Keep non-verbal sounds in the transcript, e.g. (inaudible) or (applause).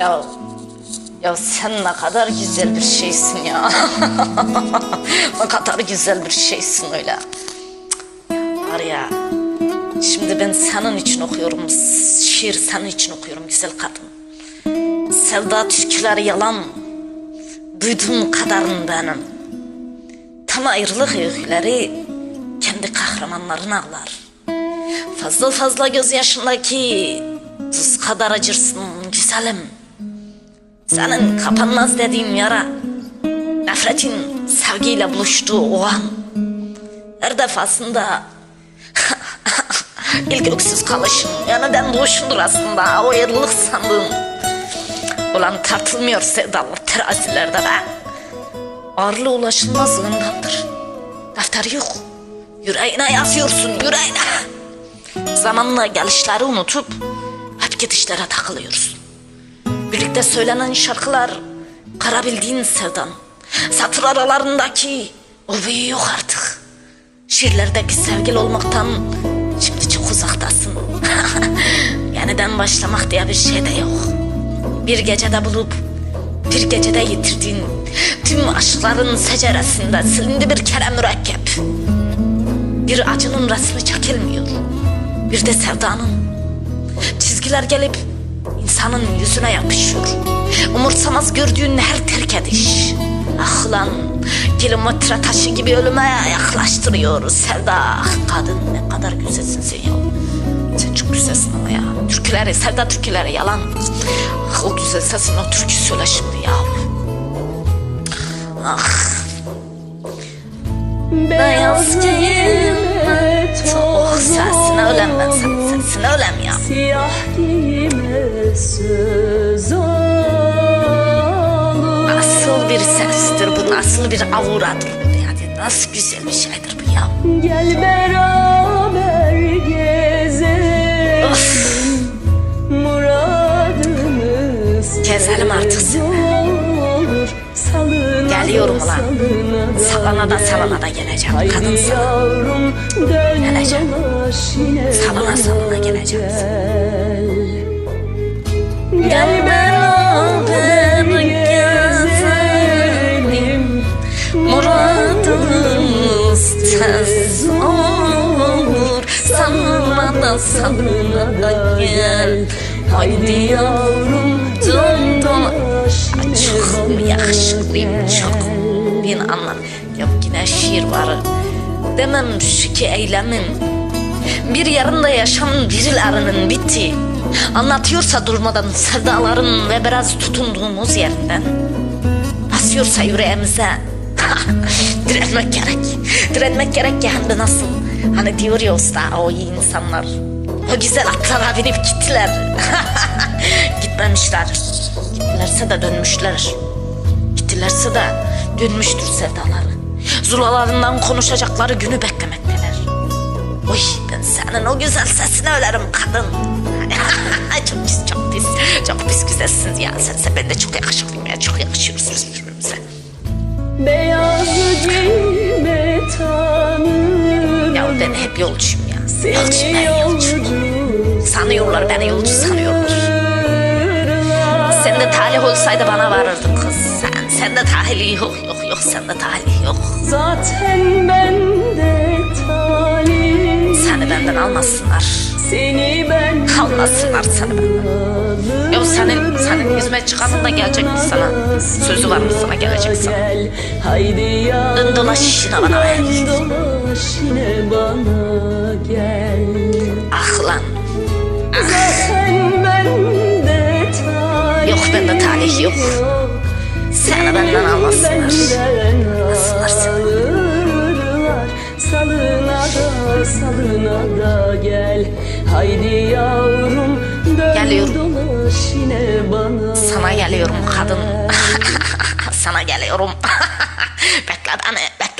ya ya sen ne kadar güzel bir şeysin ya. (laughs) ne kadar güzel bir şeysin öyle. Var ya. Şimdi ben senin için okuyorum. Şiir senin için okuyorum güzel kadın. Sevda türküleri yalan. Duyduğum kadarın benim. Tam ayrılık öyküleri kendi kahramanlarını ağlar. Fazla fazla gözyaşındaki tuz kadar acırsın güzelim. Senin kapanmaz dediğin yara, nefretin sevgiyle buluştuğu o an. Her defasında (laughs) ilk öksüz kalışın, yeniden doğuşundur aslında o ayrılık sandığım. Olan tartılmıyor sevdalı terazilerde be. Ağırlığı ulaşılmaz zindandır. Defteri yok. Yüreğine yazıyorsun yüreğine. Zamanla gelişleri unutup gidişlere takılıyorsun. Birlikte söylenen şarkılar kara bildiğin sevdan. Satır aralarındaki o yok artık. Şiirlerdeki sevgili olmaktan şimdi çok uzaktasın. (laughs) Yeniden başlamak diye bir şey de yok. Bir gecede bulup bir gecede yitirdiğin tüm aşkların seceresinde silindi bir kere mürekkep. Bir acının resmi çekilmiyor. Bir de sevdanın. Çizgiler gelip insanın yüzüne yapışıyor. Umursamaz gördüğün her terk ediş. Ah lan kilometre taşı gibi ölüme yaklaştırıyor sevda. Ah kadın ne kadar güzelsin sen ya. Sen çok güzelsin ama ya. Türküleri, sevda türküleri yalan. Ah o güzel sesin o türkü söyle şimdi ya. Ah. Beyaz giyime sesine ölem ya. Siyah giyime söz olur Nasıl bir sestir bu, nasıl bir auradır bu yani nasıl güzel bir şeydir bu ya. Gel beraber Geliyorum ulan. Salana da salana da geleceğim kadın sana. Geleceğim. Salına salına geleceğim. Gel beraber gezelim Muradımız tez olur Salına da salına da gel Haydi yavrum yakışıklıyım çok Bin anlam. Yok yine şiir var. Demem şu ki eylemim. Bir yarında yaşam birilerinin bitti. Anlatıyorsa durmadan sevdaların ve biraz tutunduğumuz yerinden. Basıyorsa yüreğimize. (laughs) Direnmek gerek Direnmek gerek ki hem de nasıl. Hani diyor ya usta o iyi insanlar. O güzel atlara binip gittiler. (laughs) Gitmemişler. Gittilerse de dönmüşler Gittilerse de dönmüştür sevdaları. Zulalarından konuşacakları günü beklemekteler. Oy ben senin o güzel sesine ölerim kadın. (laughs) Çok pis çok pis Çok pis güzelsiniz ya. Sen, sen ben de çok yakışıklıyım ya Çok yakışıyoruz birbirimize. Beyaz giyme tanır Ya ben hep yolcuyum ya. Yolcuyum ben yolcu yolcu Sanıyorlar beni yolcu sanıyorlar Sen de talih olsaydı bana varırdın kız Sen, sen de talih yok yok yok. Sen de talih yok. Zaten ben de talih Seni benden almasınlar. Seni ben Almasınlar seni benden. Ya senin, senin hizmet çıkanın da gelecekti sana? Sözü var mı? Sana gelecek sana. Haydi Dön dolaş yine bana ver Dön dolaş yine bana gel. Ah lan bende talih yok. Seni benden almasınlar alırlar. Salına da salına da gel Haydi yavrum dön Geliyorum. dolaş yine bana Sana geliyorum kadın. (laughs) Sana geliyorum. (laughs) Bekle beni bekle